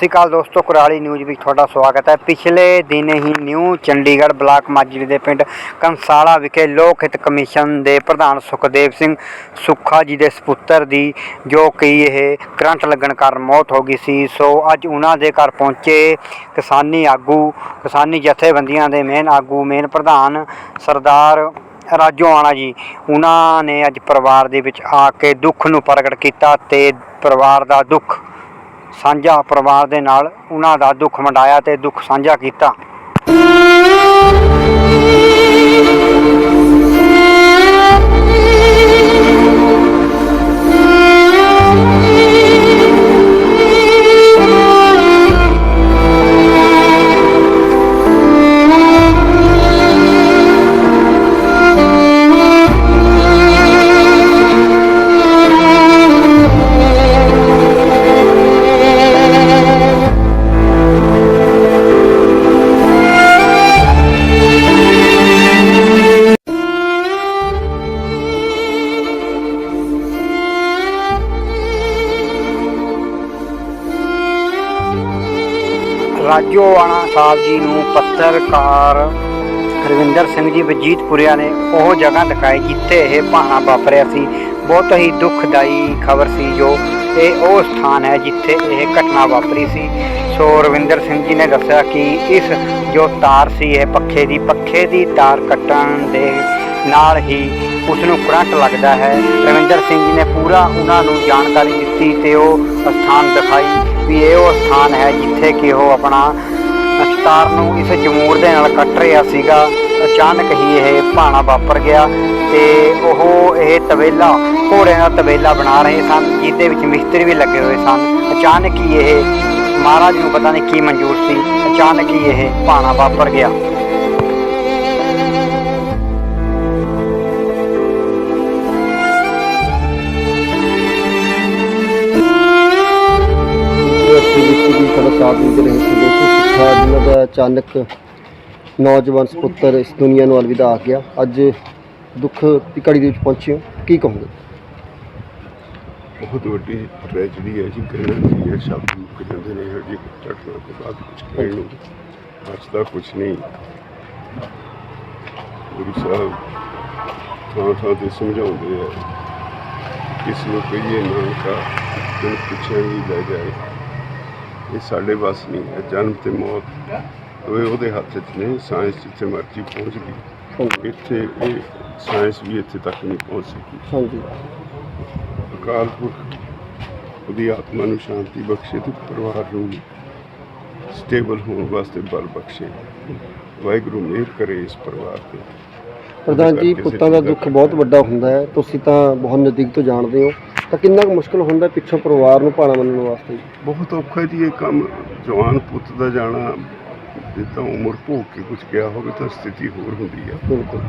ਸਤਿ ਸ਼੍ਰੀ ਅਕਾਲ ਦੋਸਤੋ, ਕੁਰਾਲੀ ਨਿਊਜ਼ ਵਿੱਚ ਤੁਹਾਡਾ ਸਵਾਗਤ ਹੈ। ਪਿਛਲੇ ਦਿਨ ਹੀ ਨਿਊ ਚੰਡੀਗੜ੍ਹ ਬਲਾਕ ਮਾਜਰੀ ਦੇ ਪਿੰਡ ਕੰਸਾਲਾ ਵਿਖੇ ਲੋਕ ਹਿੱਤ ਕਮਿਸ਼ਨ ਦੇ ਪ੍ਰਧਾਨ ਸੁਖਦੇਵ ਸਿੰਘ ਸੁੱਖਾ ਜੀ ਦੇ ਸੁਪੁੱਤਰ ਦੀ, ਜੋ ਕਿ ਇਹ ਕਰੰਟ ਲੱਗਣ ਕਾਰਨ ਮੌਤ ਹੋ ਗਈ ਸੀ। ਸੋ ਅੱਜ ਉਹਨਾਂ ਦੇ ਘਰ ਪਹੁੰਚੇ ਕਿਸਾਨੀ ਆਗੂ, ਕਿਸਾਨੀ ਜਥੇਬੰਦੀਆਂ ਦੇ ਮੇਨ ਆਗੂ ਮੇਨ ਪ੍ਰਧਾਨ ਸਰਦਾਰ ਰਾਜੋ ਆਣਾ ਜੀ। ਉਹਨਾਂ ਨੇ ਅੱਜ ਪਰਿਵਾਰ ਦੇ ਵਿੱਚ ਆ ਕੇ ਦੁੱਖ ਨੂੰ ਪ੍ਰਗਟ ਕੀਤਾ ਤੇ ਪਰਿਵਾਰ ਦਾ ਦੁੱਖ ਸਾਂਝਾ ਪਰਿਵਾਰ ਦੇ ਨਾਲ ਉਹਨਾਂ ਦਾ ਦੁੱਖ ਵੰਡਾਇਆ ਤੇ ਦੁੱਖ ਸਾਂਝਾ ਕੀਤਾ। ਰਾਜੋਆਣਾ ਸਾਹਿਬ ਜੀ ਨੂੰ ਪੱਤਰਕਾਰ ਰਵਿੰਦਰ ਸਿੰਘ ਜੀ ਵਜੀਤਪੁਰਿਆ ਨੇ ਉਹ ਜਗ੍ਹਾ ਦਿਖਾਈ ਜਿੱਥੇ ਇਹ ਭਾਣਾ ਵਾਪਰਿਆ ਸੀ। ਬਹੁਤ ਹੀ ਦੁਖਦਾਈ ਖਬਰ ਸੀ ਜੋ ਇਹ ਉਹ ਸਥਾਨ ਹੈ ਜਿੱਥੇ ਇਹ ਘਟਨਾ ਵਾਪਰੀ ਸੀ। ਸੋ ਰਵਿੰਦਰ ਸਿੰਘ ਜੀ ਨੇ ਦੱਸਿਆ ਕਿ ਇਸ ਜੋ ਤਾਰ ਸੀ ਇਹ ਪੱਖੇ ਦੀ ਪੱਖੇ ਦੀ ਤਾਰ ਕੱਟਣ ਦੇ ਨਾਲ ਹੀ ਉਸ ਨੂੰ ਕਰੰਟ ਲੱਗਦਾ ਹੈ। ਰਵਿੰਦਰ ਸਿੰਘ ਜੀ ਨੇ ਪੂਰਾ ਉਹਨਾਂ ਨੂੰ ਜਾਣਕਾਰੀ ਦਿੱਤੀ ਤੇ ਉਹ ਸਥਾਨ ਦਿਖਾਈ ਵੀ ਇਹ ਉਹ ਸਥਾਨ ਹੈ ਜਿੱਥੇ ਕਿ ਉਹ ਆਪਣਾ ਸਤਾਰ ਨੂੰ ਇਸ ਜਮੂਰ ਦੇ ਨਾਲ ਕੱਟ ਰਿਹਾ ਸੀਗਾ। ਅਚਾਨਕ ਹੀ ਇਹ ਭਾਣਾ ਵਾਪਰ ਗਿਆ ਤੇ ਉਹ ਇਹ ਤਵੇਲਾ, ਘੋੜਿਆਂ ਦਾ ਤਵੇਲਾ ਬਣਾ ਰਹੇ ਸਨ, ਜਿਹਦੇ ਵਿੱਚ ਮਿਸਤਰੀ ਵੀ ਲੱਗੇ ਹੋਏ ਸਨ। ਅਚਾਨਕ ਹੀ ਇਹ ਮਹਾਰਾਜ ਨੂੰ ਪਤਾ ਨਹੀਂ ਕੀ ਮਨਜ਼ੂਰ ਸੀ। ਅਚਾਨਕ ਹੀ ਇਹ ਭਾਣਾ ਵਾਪਰ ਗਿਆ। ਸਾਡਾ ਸਾਥ ਦਿੰਦੇ ਰਹੇ ਸੀ। ਦੇਖੋ, ਸਿੱਖਾ ਜਿਨ੍ਹਾਂ ਦਾ ਅਚਾਨਕ ਨੌਜਵਾਨ ਸੁਪੁੱਤਰ ਇਸ ਦੁਨੀਆ ਨੂੰ ਅਲਵਿਦਾ ਆ ਗਿਆ। ਅੱਜ ਦੁੱਖ ਦੀ ਘੜੀ ਦੇ ਵਿੱਚ ਪਹੁੰਚੇ ਹੋ। ਕੀ ਕਹੋਗੇ? ਬਹੁਤ ਵੱਡੀ ਟ੍ਰੈਜਡੀ ਹੈ ਜੀ। ਕਹਿਣਾ ਨਹੀਂ ਹੈ ਸ਼ਬਦ ਮੁੱਕ ਜਾਂਦੇ ਨੇ ਹਜੇ ਘਟਨਾ ਤੋਂ ਬਾਅਦ ਕੁਝ ਕਹਿਣ ਨੂੰ। ਬਚਦਾ ਕੁਝ ਨਹੀਂ। ਗੁਰੂ ਸਾਹਿਬ ਥਾਂ ਥਾਂ ਤੇ ਸਮਝਾਉਂਦੇ ਆ ਕਿਸ ਨੂੰ ਕਹੀਏ ਨਾਨਕਾ ਦਿਨ ਪਿੱਛੇ ਹੀ ਲੈ ਜਾਏ। ਇਹ ਸਾਡੇ ਵੱਸ ਨਹੀਂ ਹੈ ਜਨਮ ਤੇ ਮੌਤ। ਦੋਵੇਂ ਉਹਦੇ ਹੱਥ 'ਚ ਨੇ ਸਾਇੰਸ ਜਿੱਥੇ ਮਰਜ਼ੀ ਪਹੁੰਚ ਗਈ। ਇੱਥੇ ਇਹ ਸਾਇੰਸ ਵੀ ਇੱਥੇ ਤੱਕ ਨਹੀਂ ਪਹੁੰਚ ਸਕੀ। ਹਾਂਜੀ। ਅਕਾਲ ਪੁਰਖ ਉਹਦੀ ਆਤਮਾ ਨੂੰ ਸ਼ਾਂਤੀ ਬਖਸ਼ੇ ਤੇ ਪਰਿਵਾਰ ਨੂੰ ਸਟੇਬਲ ਹੋਣ ਵਾਸਤੇ ਬਲ ਬਖਸ਼ੇ। ਵਾਹਿਗੁਰੂ ਮਿਹਰ ਕਰੇ ਇਸ ਪਰਿਵਾਰ ਤੇ। ਪ੍ਰਧਾਨ ਜੀ ਪੁੱਤਾਂ ਦਾ ਦੁੱਖ ਬਹੁਤ ਵੱਡਾ ਹੁੰਦਾ ਹੈ। ਤੁਸੀਂ ਤਾਂ ਬਹੁਤ ਨਜ਼ਦੀਕ ਤੋਂ ਜਾਣਦੇ ਹੋ। ਤਾਂ ਕਿੰਨਾ ਕੁ ਮੁਸ਼ਕਲ ਹੁੰਦਾ ਪਿੱਛੋਂ ਪਰਿਵਾਰ ਨੂੰ ਭਾਣਾ ਮੰਨਣ ਵਾਸਤੇ? ਬਹੁਤ ਔਖਾ ਜੀ ਇਹ ਕੰਮ। ਜਵਾਨ ਪੁੱਤ ਦਾ ਜਾਣਾ ਜੇ ਤਾਂ ਉਮਰ ਭੋਗ ਕੇ ਕੁਝ ਗਿਆ ਹੋਵੇ ਤਾਂ ਸਥਿਤੀ ਹੋਰ ਹੁੰਦੀ ਆ। ਬਿਲਕੁਲ।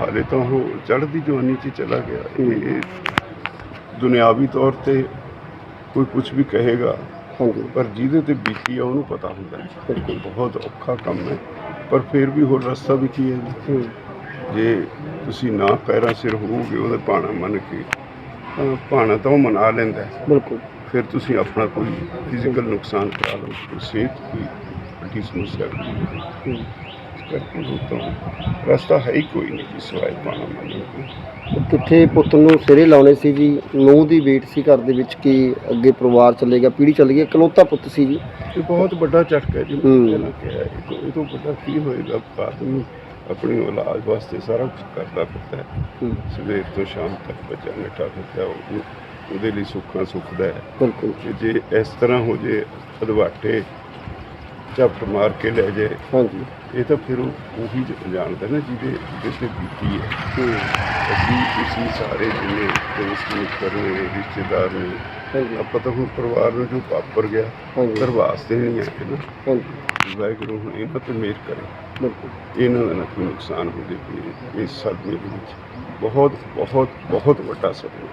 ਹਾਲੇ ਤਾਂ ਉਹ ਚੜ੍ਹਦੀ ਜਵਾਨੀ 'ਚ ਚਲਾ ਗਿਆ। ਇਹ ਦੁਨਿਆਵੀ ਤੌਰ ਤੇ ਕੋਈ ਕੁਝ ਵੀ ਕਹੇਗਾ ਪਰ ਜਿਹਦੇ ਤੇ ਬੀਤੀ ਆ ਉਹਨੂੰ ਪਤਾ ਹੁੰਦਾ ਹੈ। ਬਿਲਕੁਲ। ਬਹੁਤ ਔਖਾ ਕੰਮ ਹੈ। ਪਰ ਫਿਰ ਵੀ ਹੋਰ ਰਸਤਾ ਵੀ ਕੀ ਹੈ। ਜੀ ਤੁਸੀਂ ਨਾ ਪੈਰਾਂ ਸਿਰ ਹੋਵੋਗੇ ਉਹਦਾ ਭਾਣਾ ਮੰਨ ਕੇ ਭਾਣਾ ਤਾਂ ਉਹ ਮਨਾ ਲੈਂਦਾ ਹੈ। ਬਿਲਕੁਲ। ਫਿਰ ਤੁਸੀਂ ਆਪਣਾ ਕੋਈ ਫਿਜ਼ੀਕਲ ਨੁਕਸਾਨ ਕਰਾ ਲਓ ਕੋਈ ਸਿਹਤ ਦੀ ਵੱਡੀ ਸਮੱਸਿਆ ਕੋਈ ਹੂੰ। ਇਸ ਕਰਕੇ ਉਹ ਤਾਂ ਰਸਤਾ ਹੈ ਹੀ ਕੋਈ ਨਹੀਂ ਜੀ ਸਿਵਾਏ ਭਾਣਾ ਮੰਨਣ ਤੋਂ ਕਿੱਥੇ ਪੁੱਤ ਨੂੰ ਸਿਰੇ ਲਾਉਣੇ ਸੀ ਜੀ ਨੂੰਹ ਦੀ ਵੇਟ ਸੀ ਘਰ ਦੇ ਵਿੱਚ ਕਿ ਅੱਗੇ ਪਰਿਵਾਰ ਚੱਲੇਗਾ ਪੀੜ੍ਹੀ ਚੱਲੇਗੀ ਇਕਲੌਤਾ ਪੁੱਤ ਸੀ ਜੀ। ਇਹ ਬਹੁਤ ਵੱਡਾ ਝਟਕਾ ਹੈ ਜੀ। ਮੈਂ ਹੈ, ਇਹ ਤੋਂ- ਇਹ ਤੋਂ ਵੱਡਾ ਕੀ ਹੋਏਗਾ? ਆਦਮੀ ਆਪਣੀ ਔਲਾਦ ਵਾਸਤੇ ਸਾਰਾ ਕੁਝ ਕਰਦਾ ਫਿਰਦਾ ਹੈ। ਹੂੰ, ਸਵੇਰ ਤੋਂ ਸ਼ਾਮ ਤੱਕ ਬੱਚਾ ਨਠਾ ਫਿਰਦਾ ਉਹ ਉਹਦੇ ਲਈ ਸੁੱਖਾਂ ਸੁੱਖਦਾ ਹੈ। ਬਿਲਕੁਲ। ਜੇ ਇਸ ਤਰ੍ਹਾਂ ਹੋ ਜੇ ਅਦਵਾਟੇ ਝਪਟ ਮਾਰ ਕੇ ਲੈ ਜਾਏ ਹਾਂਜੀ। ਇਹ ਤਾਂ ਫਿਰ ਉਹ ਜ- ਜਾਣਦਾ ਨਾ ਜਿਹਦੇ ਜਿਹਦੇ ਤੇ ਬੀਤੀ ਹੈ। ਹੂੰ, ਅਸੀਂ ਤੁਸੀਂ ਸਾਰੇ ਜਿੰਨੇ ਦੋਸਤ ਮਿੱਤਰ ਨੇ ਰਿਸ਼ਤੇਦਾਰ ਨੇ ਹਾਂਜੀ। ਆਪਾਂ ਤਾਂ ਹੁਣ ਪਰਿਵਾਰ ਨੂੰ ਜੋ ਵਾਪਰ ਗਿਆ ਹਾਂਜੀ। ਘਰ ਵਾਸਤੇ ਨਹੀਂ ਆਏ ਨਾ। ਹਾਂਜੀ। ਵਾਹਿਗੁਰੂ ਹੁਣ ਇਹਨਾਂ ਤੇ ਮਿਹਰ ਕਰੇ। ਬਿਲਕੁਲ। ਇਹਨਾਂ ਦਾ ਨਾ ਕੋਈ ਨੁਕਸਾਨ ਹੋ ਜੇ ਇਸ ਸਦਮੇ ਦੇ ਵਿੱਚ ਬਹੁਤ ਬਹੁਤ ਬਹੁਤ ਵੱਡਾ ਸਦਮਾ